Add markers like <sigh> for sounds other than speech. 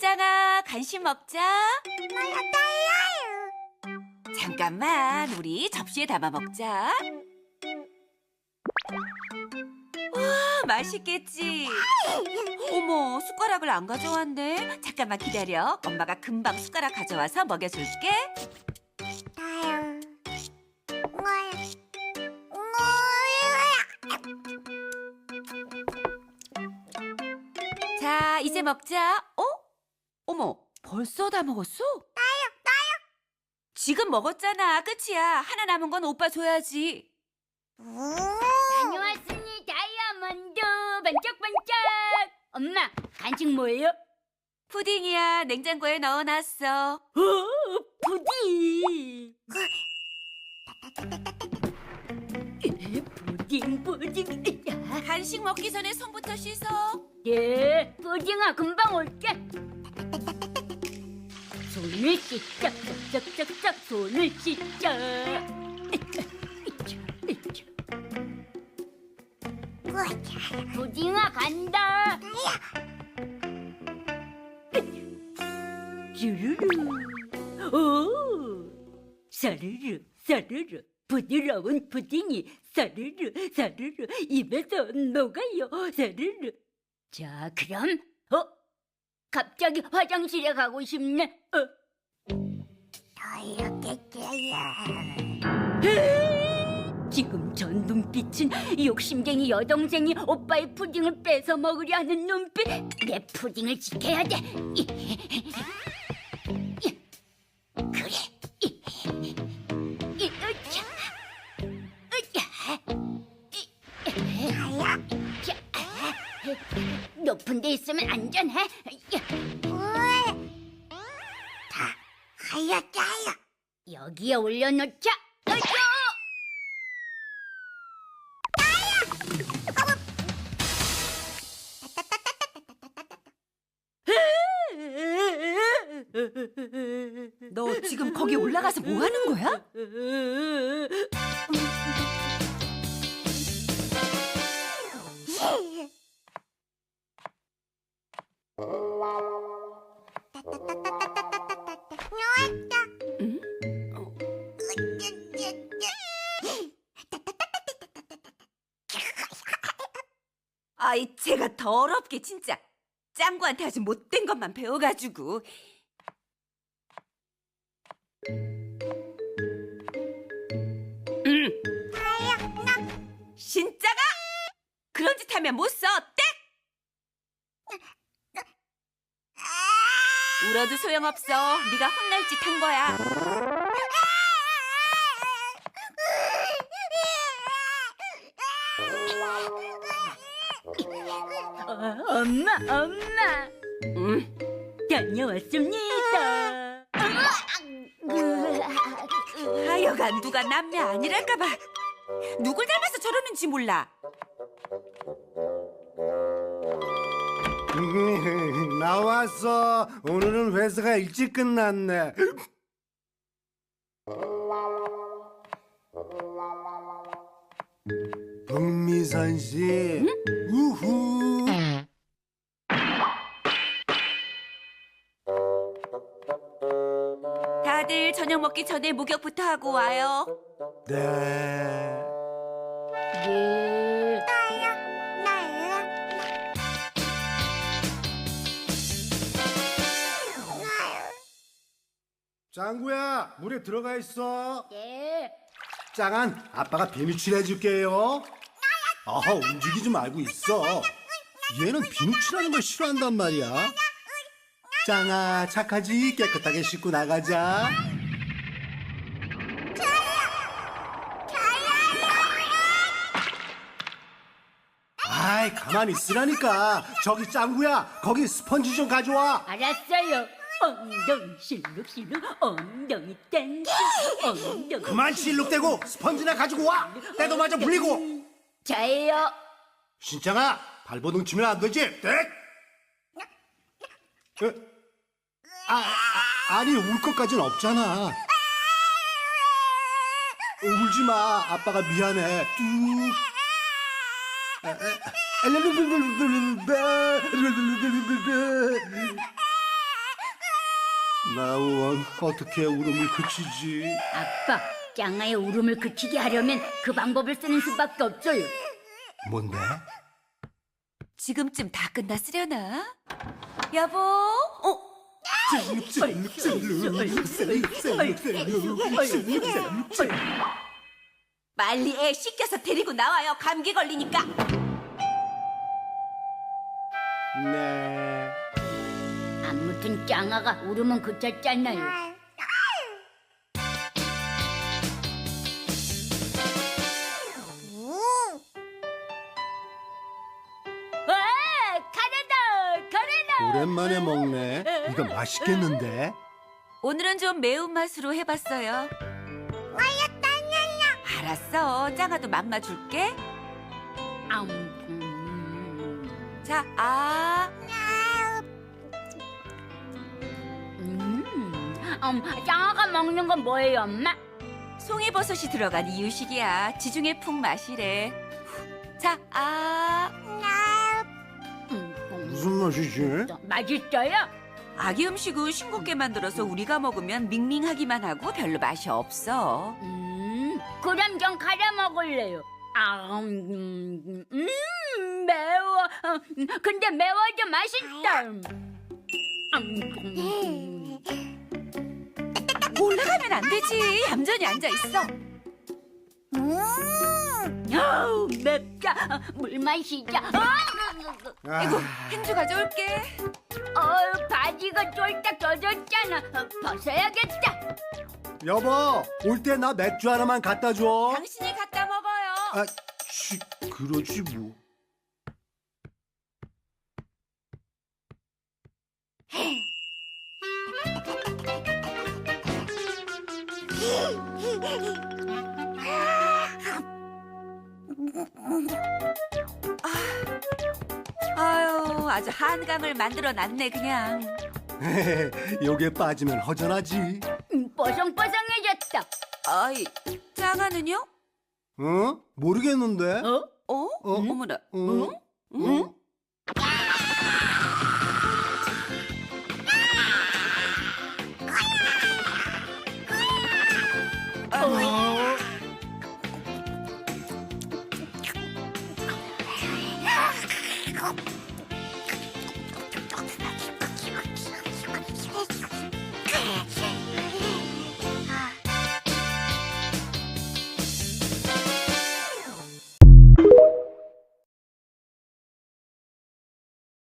있잖아. 간식 먹자. 잠깐만, 우리 접시에 담아 먹자. 와, 맛있겠지? 어머, 숟가락을 안 가져왔네. 잠깐만 기다려. 엄마가 금방 숟가락 가져와서 먹여줄게. 자, 이제 먹자. 어머, 벌써 다 먹었어? 나요, 나요. 지금 먹었잖아. 끝이야. 하나 남은 건 오빠 줘야지. 다녀왔습니다, 다이아몬드. 반짝반짝. 엄마, 간식 뭐예요? 푸딩이야. 냉장고에 넣어놨어. 어, 푸딩. 그, 푸딩, 푸딩. 간식 먹기 전에 손부터 씻어. 네, 푸딩아, 금방 올게. 손을 씻자 짝짝짝짝 손을 씻자 으쌰, 으쌰, 으쌰. 으쌰. 오징어 간다. 주르르. 오. 사르르 사르르. 부드러운 푸딩이 사르르 사르르. 입에서 녹아요. 사르르. 자 그럼 갑자기 화장실에 가고 싶네. 어. 더럽겠어요. 지금 저 눈빛은 욕심쟁이 여동생이 오빠의 푸딩을 뺏어 먹으려 하는 눈빛. 내 푸딩을 지켜야 돼. 높은 데 있으면 안전해. 잘라 잘라 여기에 올려놓자. 으쌰! 너 지금 거기 올라가서 뭐 하는 거야? 아이 제가 더럽게 진짜 짱구한테 아주 못된 것만 배워가지고. 음. 신짜가? 그런 짓 하면 못써. 땡! 울어도 소용없어. 네가 혼날 짓 한 거야. 아! 엄마, 엄마. 응? 다녀왔습니다. 하여간 누가 남매 아니랄까봐 누굴 닮아서 저러는지 몰라. 음, 나왔어. 오늘은 회사가 일찍 끝났네. 북미선 씨, 우후. 다들 저녁 먹기 전에 목욕부터 하고 와요. 네. 예. 짱구야, 물에 들어가 있어. 예. 짱한 아빠가 비밀 칠해줄게요. 아, 움직이지 말고 있어. 얘는 비누칠하는 걸 싫어한단 말이야. 짱아 착하지 깨끗하게 씻고 나가자. 아이 가만히 있으라니까. 저기 짱구야 거기 스펀지 좀 가져와. 알았어요. 엉덩이 실룩실룩 엉덩이 땡 엉덩이 그만 실룩대고 스펀지나 가지고 와. 때도 마저 불리고. 저예요. 신창아, 발버둥 치면 안 되지? 땡! 아, 아니, 울 것까진 없잖아. 울지 마. 아빠가 미안해. 뚝. 나원 어떻게 울음을 그치지? 아빠. 짱아의 울음을 그치게 하려면 그 방법을 쓰는 수밖에 없어요. 뭔데? 지금쯤 다 끝났으려나? 여보? 어? 빨리 애 씻겨서 데리고 나와요. 감기 걸리니까. 네. 아무튼 짱아가 울음은 그쳤잖아요. 오랜만에 먹네. 이거 맛있겠는데? 오늘은 좀 매운 맛으로 해봤어요. 알았어. 짱아도 맛만 줄게. 아, 음, 자, 아. 음, 음, 짱아가 먹는 건 뭐예요, 엄마? 송이버섯이 들어간 이유식이야. 지중해 푹 마시래. 자, 아. 음, 음, 맛이지? 맛있어요? 아기 음식은 싱겁게 만들어서 우리가 먹으면 밍밍하기만 하고 별로 맛이 없어. 음, 그럼 전 카레 먹을래요. 아, 음, 음, 매워. 어, 근데 매워도 맛있다. 음, 올라가면 안 되지. 얌전히 앉아 있어. 아우, 맵다. 어, 물 마시자. 어, 아이고, 아, 행주 가져올게. 어, 바지가 쫄딱 젖었잖아. 어, 벗어야겠다. 여보, 올 때 나 맥주 하나만 갖다 줘. 당신이 갖다 먹어요. 아, 씨, 그러지 뭐. <laughs> 아유, 아주 한강을 만들어 놨네 그냥. <laughs> 요게 빠지면 허전하지. 음, 뽀송뽀송해졌다. 아이, 짱아는요? 어? 모르겠는데. 어? 어? 어? 어머나. 응? 응? 어.